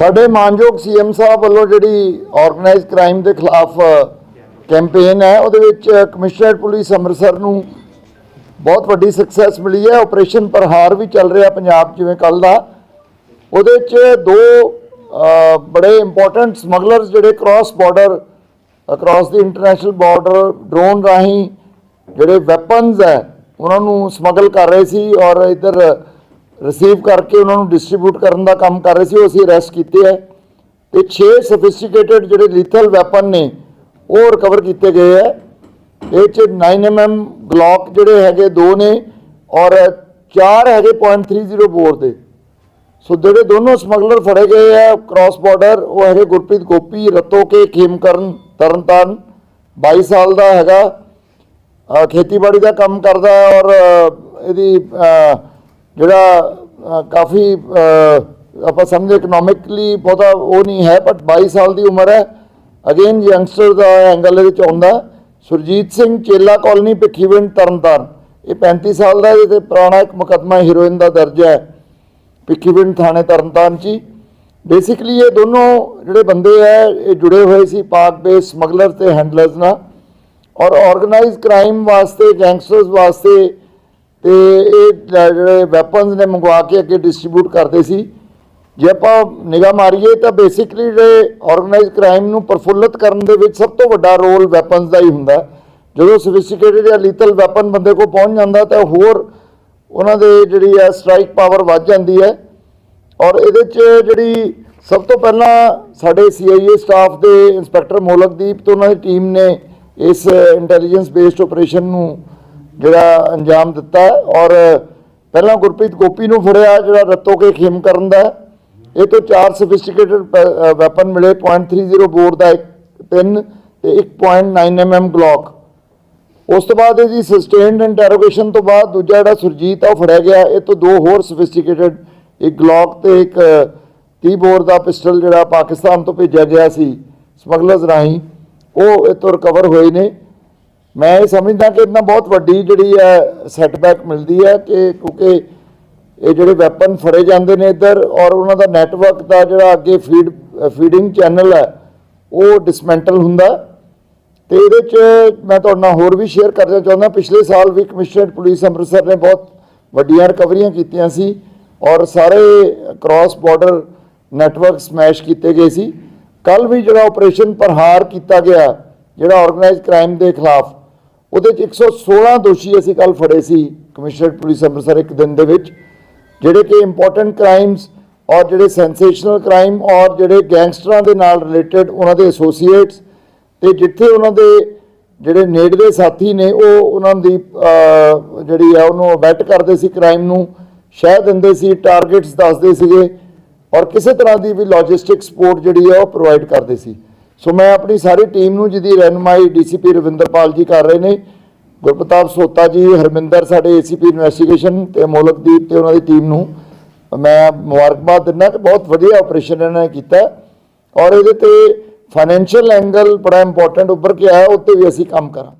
ਸਾਡੇ ਮਾਨਯੋਗ ਸੀਐਮ ਸਾਹਿਬ ਵੱਲੋਂ ਜਿਹੜੀ ਆਰਗੇਨਾਈਜ਼ਡ ਕ੍ਰਾਈਮ ਦੇ ਖਿਲਾਫ ਕੈਂਪੇਨ ਹੈ, ਉਹਦੇ ਵਿੱਚ ਕਮਿਸ਼ਨਰੇਟ ਪੁਲਿਸ ਅੰਮ੍ਰਿਤਸਰ ਨੂੰ ਬਹੁਤ ਵੱਡੀ ਸਕਸੈਸ ਮਿਲੀ ਹੈ। ਆਪਰੇਸ਼ਨ ਪ੍ਰਹਾਰ ਵੀ ਚੱਲ ਰਿਹਾ ਪੰਜਾਬ ਜਿਵੇਂ ਕੱਲ ਦਾ। ਉਹਦੇ 'ਚ ਦੋ ਬੜੇ ਇੰਪੋਰਟੈਂਟ ਸਮਗਲਰਸ ਜਿਹੜੇ ਕ੍ਰਾਸ ਬਾਰਡਰ ਅਕ੍ਰਾਸ ਦੀ ਇੰਟਰਨੈਸ਼ਨਲ ਬਾਰਡਰ ਡਰੋਨ ਰਾਹੀਂ ਜਿਹੜੇ ਵੈਪਨਸ ਹੈ, ਉਹਨਾਂ ਨੂੰ ਸਮਗਲ ਕਰ ਰਹੇ ਸੀ ਔਰ ਇੱਧਰ ਰਿਸੀਵ ਕਰਕੇ ਉਹਨਾਂ ਨੂੰ ਡਿਸਟ੍ਰੀਬਿਊਟ ਕਰਨ ਦਾ ਕੰਮ ਕਰ ਰਹੇ ਸੀ, ਉਹ ਅਸੀਂ ਅਰੈਸਟ ਕੀਤੇ ਹੈ। ਤੇ 6 ਸੋਫਿਸਟੀਕੇਟਡ ਜਿਹੜੇ ਲੀਥਲ ਵੈਪਨ ਨੇ, ਉਹ ਰਿਕਵਰ ਕੀਤੇ ਗਏ ਹੈ। ਇਹ ਚ 9mm ਗਲੌਕ ਜਿਹੜੇ ਹੈਗੇ ਦੋ ਨੇ ਔਰ ਚਾਰ ਹੈਗੇ .30 ਬੋਰ ਦੇ। ਸੋ ਜਿਹੜੇ ਦੋਨੋਂ ਸਮਗਲਰ ਫੜੇ ਗਏ ਆ ਕ੍ਰਾਸ ਬਾਰਡਰ ਉਹ ਹੈਗੇ ਗੁਰਪ੍ਰੀਤ ਗੋਪੀ, ਰਤੋ ਕੇ, ਖੇਮਕਰਨ, ਤਰਨਤਾਰਨ 22 ਸਾਲ ਦਾ ਹੈਗਾ। ਖੇਤੀਬਾੜੀ ਦਾ ਕੰਮ ਕਰਦਾ ਔਰ ਇਹਦੀ ਜਿਹੜਾ ਕਾਫੀ ਆਪਾਂ ਸਮਝੇ ਇਕਨੋਮਿਕਲੀ ਬਹੁਤਾ ਉਹ ਨਹੀਂ ਹੈ ਬਟ 22 ਸਾਲ ਦੀ ਉਮਰ ਹੈ। ਅਗੇਨ ਯੰਗਸਟਰ ਦਾ ਐਂਗਲ ਇਹਦੇ 'ਚ ਆਉਂਦਾ ਸੁਰਜੀਤ ਸਿੰਘ ਚੇਲਾ ਕਾਲਨੀ ਭਿੱਖੀਵਿੰਡ ਤਰਨਤਾਰਨ। ਇਹ 35 ਸਾਲ ਦਾ ਇਹਦੇ ਪੁਰਾਣਾ ਇੱਕ ਮੁਕੱਦਮਾ ਹੀਰੋਇਨ ਦਾ ਦਰਜ ਹੈ। ਭਿੱਖੀਵਿੰਡ ਥਾਣੇ ਤਰਨਤਾਰਨ 'ਚ ਬੇਸਿਕਲੀ ਇਹ ਦੋਨੋਂ ਜਿਹੜੇ ਬੰਦੇ ਹੈ, ਇਹ ਜੁੜੇ ਹੋਏ ਸੀ ਪਾਕ ਬੇਸ ਸਮਗਲਰ ਤੇ ਹੈਂਡਲਰਸ ਨਾਲ। ਔਰ ਆਰਗੇਨਾਈਜ਼ ਕ੍ਰਾਈਮ ਵਾਸਤੇ ਗੈਂਗਸਟਰਸ ਵਾਸਤੇ ਤੇ ਇਹ ਜਿਹੜੇ ਵੈਪਨਸ ਨੇ ਮੰਗਵਾ ਕੇ ਅੱਗੇ ਡਿਸਟ੍ਰੀਬਿਊਟ ਕਰਦੇ ਸੀ। ਜੇ ਆਪਾਂ ਨਿਗਾਹ ਮਾਰੀਏ ਤਾਂ ਬੇਸਿਕਲੀ ਜਿਹੜੇ ਆਰਗੇਨਾਈਜ਼ ਕ੍ਰਾਈਮ ਨੂੰ ਪ੍ਰਫੁੱਲਤ ਕਰਨ ਦੇ ਵਿੱਚ ਸਭ ਤੋਂ ਵੱਡਾ ਰੋਲ ਵੈਪਨਸ ਦਾ ਹੀ ਹੁੰਦਾ ਜਦੋਂ ਸੋਫਿਸਟੀਕੇਟਡ ਜਾਂ ਲੀਥਲ ਵੈਪਨ ਬੰਦੇ ਕੋਲ ਪਹੁੰਚ ਜਾਂਦਾ ਤਾਂ ਹੋਰ ਉਹਨਾਂ ਦੇ ਜਿਹੜੀ ਹੈ ਸਟ੍ਰਾਈਕ ਪਾਵਰ ਵੱਧ ਜਾਂਦੀ ਹੈ। ਔਰ ਇਹਦੇ 'ਚ ਜਿਹੜੀ ਸਭ ਤੋਂ ਪਹਿਲਾਂ ਸਾਡੇ ਸੀਆਈਏ ਸਟਾਫ ਦੇ ਇੰਸਪੈਕਟਰ ਮੋਲਕਦੀਪ ਤੇ ਉਹਨਾਂ ਦੀ ਟੀਮ ਨੇ ਇਸ ਇੰਟੈਲੀਜੈਂਸ ਬੇਸਡ ਆਪਰੇਸ਼ਨ ਨੂੰ ਜਿਹੜਾ ਅੰਜਾਮ ਦਿੱਤਾ ਔਰ ਪਹਿਲਾਂ ਗੁਰਪ੍ਰੀਤ ਗੋਪੀ ਨੂੰ ਫੜਿਆ, ਜਿਹੜਾ ਰੱਤੋ ਕੇ ਖੇਮ ਕਰਨ ਦਾ ਇਹ ਤੋਂ ਚਾਰ ਸੋਫਿਸਟੀਕੇਟਡ ਵੈਪਨ ਮਿਲੇ .30 ਬੋਰ ਦਾ ਇੱਕ ਪਿਨ ਤੇ 1.9 mm ਗਲੌਕ ਉਸ ਤੋਂ ਬਾਅਦ ਇਹਦੀ ਸਸਟੇਨਡ ਇੰਟਰੋਗੇਸ਼ਨ ਤੋਂ ਬਾਅਦ ਦੂਜਾ ਜਿਹੜਾ ਸੁਰਜੀਤ ਆ, ਉਹ ਫੜਿਆ ਗਿਆ। ਇਹ ਤੋਂ ਦੋ ਹੋਰ ਸਫਿਸਟੀਕੇਟਡ ਇੱਕ ਗਲੌਕ ਤੇ ਇੱਕ 30 ਬੋਰ ਦਾ ਪਿਸਟਲ ਜਿਹੜਾ ਪਾਕਿਸਤਾਨ ਤੋਂ ਭੇਜਿਆ ਗਿਆ ਸੀ ਸਮਗਲਰਸ ਰਾਹੀਂ। ਉਹ ਇਹ ਤੋਂ ਰਿਕਵਰ ਹੋਏ ਨੇ। ਮੈਂ ਇਹ ਸਮਝਦਾ ਕਿ ਇਹਨਾਂ ਬਹੁਤ ਵੱਡੀ ਜਿਹੜੀ ਹੈ ਸੈਟਬੈਕ ਮਿਲਦੀ ਹੈ ਕਿ ਕਿਉਂਕਿ ਇਹ ਜਿਹੜੇ ਵੈਪਨ ਫੜੇ ਜਾਂਦੇ ਨੇ ਇੱਧਰ ਔਰ ਉਹਨਾਂ ਦਾ ਨੈਟਵਰਕ ਦਾ ਜਿਹੜਾ ਅੱਗੇ ਫੀਡ ਫੀਡਿੰਗ ਚੈਨਲ ਹੈ, ਉਹ ਡਿਸਮੈਂਟਲ ਹੁੰਦਾ। ਤੇ ਇਹਦੇ ਚ ਮੈਂ ਤੁਹਾਡੇ ਨਾਲ ਹੋਰ ਵੀ ਸ਼ੇਅਰ ਕਰਨਾ ਚਾਹੁੰਦਾ। ਪਿਛਲੇ ਸਾਲ ਵੀ ਕਮਿਸ਼ਨਰੇਟ ਪੁਲਿਸ ਅੰਮ੍ਰਿਤਸਰ ਨੇ ਬਹੁਤ ਵੱਡੀਆਂ ਰਿਕਵਰੀਆਂ ਕੀਤੀਆਂ ਸੀ ਔਰ ਸਾਰੇ ਕ੍ਰਾਸ ਬਾਰਡਰ ਨੈਟਵਰਕ ਸਮੈਸ਼ ਕੀਤੇ ਗਏ ਸੀ। ਕੱਲ ਵੀ ਜਿਹੜਾ ਆਪਰੇਸ਼ਨ ਪ੍ਰਹਾਰ ਕੀਤਾ ਗਿਆ, ਜਿਹੜਾ ਆਰਗੇਨਾਈਜ਼ਡ ਕ੍ਰਾਈਮ ਦੇ ਖਿਲਾਫ ਉਹਦੇ ਚ 116 ਦੋਸ਼ੀ ਅਸੀਂ ਕੱਲ ਫੜੇ ਸੀ ਕਮਿਸ਼ਨਰੇਟ ਪੁਲਿਸ ਅੰਮ੍ਰਿਤਸਰ ਇੱਕ ਦਿਨ ਦੇ ਵਿੱਚ, ਜਿਹੜੇ ਕਿ ਇੰਪੋਰਟੈਂਟ ਕ੍ਰਾਈਮਸ ਔਰ ਜਿਹੜੇ ਸੈਂਸੇਸ਼ਨਲ ਕ੍ਰਾਈਮ ਔਰ ਜਿਹੜੇ ਗੈਂਗਸਟਰਾਂ ਦੇ ਨਾਲ ਰਿਲੇਟਡ ਉਹਨਾਂ ਦੇ ਐਸੋਸੀਏਟਸ ਤੇ ਜਿੱਥੇ ਉਹਨਾਂ ਦੇ ਜਿਹੜੇ ਨੇੜਲੇ ਸਾਥੀ ਨੇ ਉਹ ਉਹਨਾਂ ਦੀ ਜਿਹੜੀ ਆ ਉਹਨੂੰ ਅਬੈਟ ਕਰਦੇ ਸੀ ਕ੍ਰਾਈਮ ਨੂੰ, ਸ਼ਹਿ ਦਿੰਦੇ ਸੀ ਟਾਰਗੇਟਸ ਦੱਸਦੇ ਸੀਗੇ ਔਰ ਕਿਸੇ ਤਰ੍ਹਾਂ ਦੀ ਵੀ ਲੌਜਿਸਟਿਕ ਸਪੋਰਟ ਜਿਹੜੀ ਆ ਉਹ ਪ੍ਰੋਵਾਈਡ ਕਰਦੇ ਸੀ। ਸੋ ਮੈਂ ਆਪਣੀ ਸਾਰੀ ਟੀਮ ਨੂੰ ਜਿਹਦੀ ਰਹਿਨਮਾਈ ਡੀਸੀਪੀ ਰਵਿੰਦਰਪਾਲ ਜੀ ਕਰ ਰਹੇ ਨੇ, ਗੁਰਪ੍ਰਤਾਪ ਸੋਤਾ ਜੀ, ਹਰਮਿੰਦਰ ਸਾਡੇ ਏਸੀਪੀ ਇਨਵੈਸਟੀਗੇਸ਼ਨ ਤੇ ਮੋਲਕਦੀਪ ਤੇ ਉਹਨਾਂ ਦੀ ਟੀਮ ਨੂੰ, ਮੈਂ ਮੁਬਾਰਕਬਾਦ ਦਿੰਦਾ ਕਿ ਬਹੁਤ ਵਧੀਆ ਆਪਰੇਸ਼ਨ ਇਹਨਾਂ ਨੇ ਕੀਤਾ। ਔਰ ਇਹਦੇ ਤੇ ਫਾਈਨੈਂਸ਼ੀਅਲ ਐਂਗਲ ਬੜਾ ਇੰਪੋਰਟੈਂਟ ਉੱਪਰ ਕੇ ਆਇਆ, ਉੱਤੇ ਵੀ ਅਸੀਂ ਕੰਮ ਕਰਾਂ